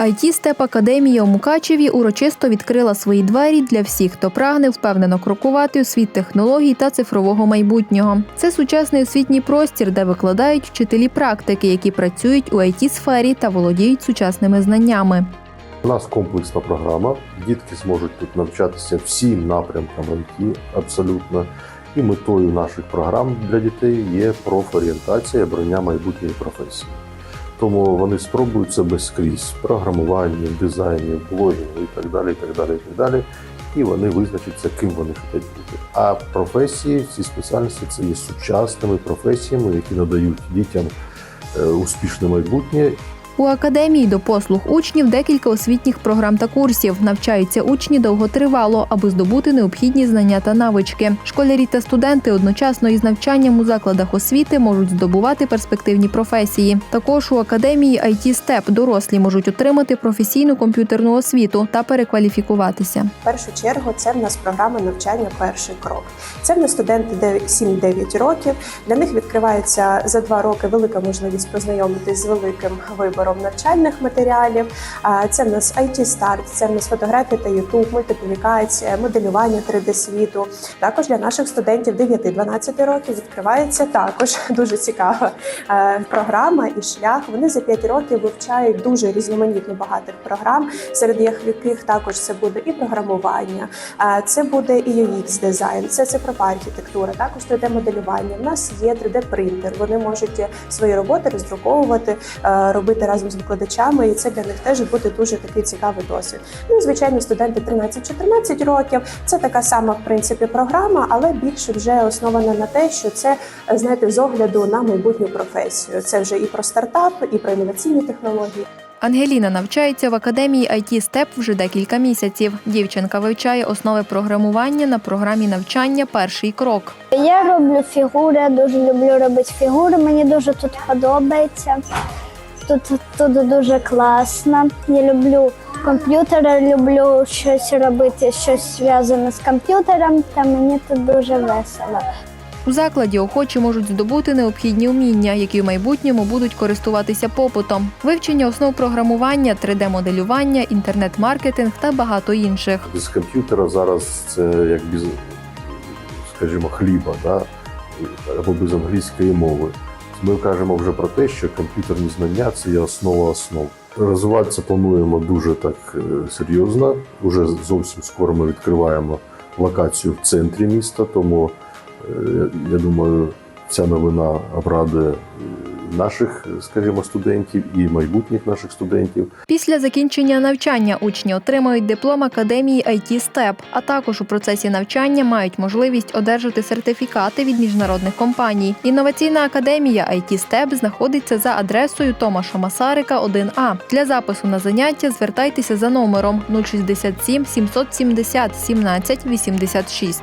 it степ академія у Мукачеві урочисто відкрила свої двері для всіх, хто прагне впевнено крокувати у світ технологій та цифрового майбутнього. Це сучасний освітній простір, де викладають вчителі практики, які працюють у it сфері та володіють сучасними знаннями. У нас комплексна програма. Дітки зможуть тут навчатися всім напрямкам IT абсолютно. І метою наших програм для дітей є профорієнтація обрання майбутньої професії. Тому вони спробують себе скрізь в програмуванні, дизайні, блогінгу і так далі. І так далі, і так далі. І вони визначаться, ким вони хочуть бути. А професії, ці спеціальності це є сучасними професіями, які надають дітям е, успішне майбутнє У академії до послуг учнів декілька освітніх програм та курсів. Навчаються учні довготривало, аби здобути необхідні знання та навички. Школярі та студенти одночасно із навчанням у закладах освіти можуть здобувати перспективні професії. Також у академії IT STEP дорослі можуть отримати професійну комп'ютерну освіту та перекваліфікуватися. В першу чергу це в нас програма навчання Перший крок. Це в нас студенти де- 7-9 років. Для них відкривається за два роки велика можливість познайомитись з великим вибором навчальних матеріалів. Це в нас IT старт, це в нас фотографія та YouTube, мультиплікація, моделювання 3D світу. Також для наших студентів 9-12 років відкривається також дуже цікава е, програма і шлях. Вони за 5 років вивчають дуже різноманітно багатих програм, серед яких також це буде і програмування, це буде і UX дизайн, це цифрова архітектура, також 3D-моделювання. У нас є 3D-принтер. Вони можуть свої роботи роздруковувати, е, робити разом з викладачами, і це для них теж буде дуже такий цікавий досвід. Ну і звичайно, студенти 13-14 років. Це така сама в принципі програма, але більше вже основана на те, що це знаєте з огляду на майбутню професію. Це вже і про стартап, і про інноваційні технології. Ангеліна навчається в академії IT STEP вже декілька місяців. Дівчинка вивчає основи програмування на програмі навчання Перший крок. Я роблю фігури, дуже люблю робити фігури. Мені дуже тут подобається. Тут, тут дуже класно. Я люблю комп'ютери, люблю щось робити, щось зв'язане з комп'ютером, та мені тут дуже весело. У закладі охочі можуть здобути необхідні уміння, які в майбутньому будуть користуватися попитом, вивчення основ програмування, 3D-моделювання, інтернет-маркетинг та багато інших. без комп'ютера зараз це як без, скажімо, хліба, да? або без англійської мови. Ми кажемо вже про те, що комп'ютерні знання це є основа основ. Розвиватися плануємо дуже так е, серйозно. Уже зовсім скоро ми відкриваємо локацію в центрі міста, тому е, я думаю, ця новина обрадує і наших, скажімо, студентів і майбутніх наших студентів. Після закінчення навчання учні отримають диплом академії IT STEP, а також у процесі навчання мають можливість одержати сертифікати від міжнародних компаній. Інноваційна академія IT STEP знаходиться за адресою Томаша Масарика, 1А. Для запису на заняття звертайтеся за номером 067 770 17 86.